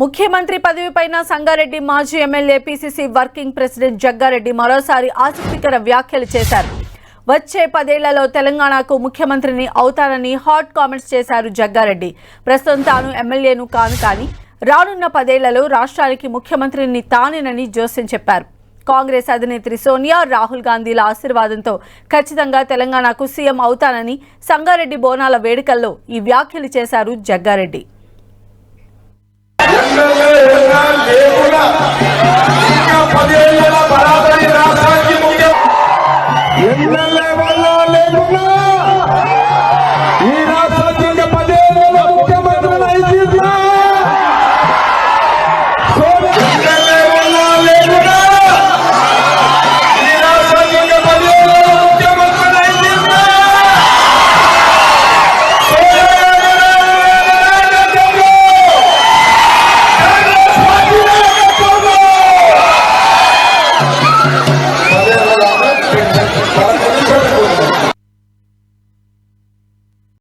ముఖ్యమంత్రి పదవిపైన సంగారెడ్డి మాజీ MLA PCC working president Jaggareddy మరోసారి ఆసక్తికర వ్యాఖ్యలు చేశారు. వచ్చే పదేళ్ళలో తెలంగాణకు ముఖ్యమంత్రిని అవుతానని హాట్ కామెంట్స్ చేశారు జగ్గారెడ్డి. ప్రస్తుతం తాను ఎమ్మెల్యేను కాను కానీ రానున్న పదేళ్ళలో రాష్ట్రానికి ముఖ్యమంత్రిని తానేనని జోస్యం చెప్పారు. కాంగ్రెస్ అధినేత్రి సోనియా రాహుల్ గాంధీల ఆశీర్వాదంతో ఖచ్చితంగా తెలంగాణకు సీఎం అవుతానని సంగారెడ్డి బోనాల వేడుకల్లో ఈ వ్యాఖ్యలు చేశారు జగ్గారెడ్డి. ఎమ్మెల్యే వల్ల లేకుండా